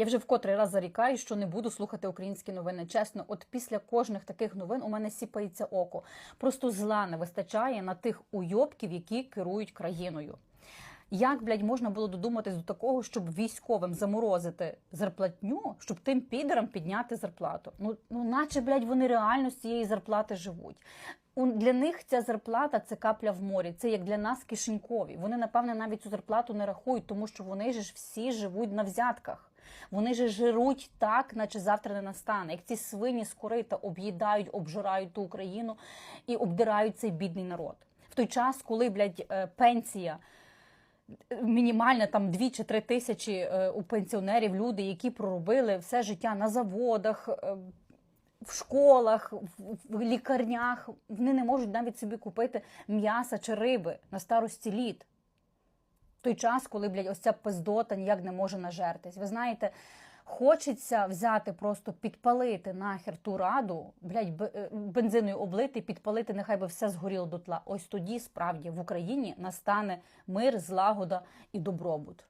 Я вже в котрий раз зарікаю, що не буду слухати українські новини. Чесно, от після кожних таких новин у мене сіпається око. Просто зла не вистачає на тих уйобків, які керують країною. Як, блядь, можна було додуматись до такого, щоб військовим заморозити зарплатню, щоб тим підерам підняти зарплату? Ну, ну наче, блядь, вони реально з цієї зарплати живуть. Для них ця зарплата це капля в морі. Це як для нас кишенькові. Вони, напевне, навіть цю зарплату не рахують, тому що вони ж всі живуть на взятках. Вони ж жируть так, наче завтра не настане. Як ці свині з корита об'їдають, обжирають ту Україну і обдирають цей бідний народ. В той час, коли, блядь, е, пенсія мінімальна там 2 чи 3 тисячі е, у пенсіонерів люди, які проробили все життя на заводах, е, в школах, в- лікарнях, вони не можуть навіть собі купити м'яса чи риби на старості літ. Той час, коли, блядь, ось ця пиздота ніяк не може нажертись. Ви знаєте, хочеться взяти, просто підпалити нахер ту раду, блядь, е, бензиною облити, підпалити, нехай би все згоріло дотла. Ось тоді справді в Україні настане мир, злагода і добробут.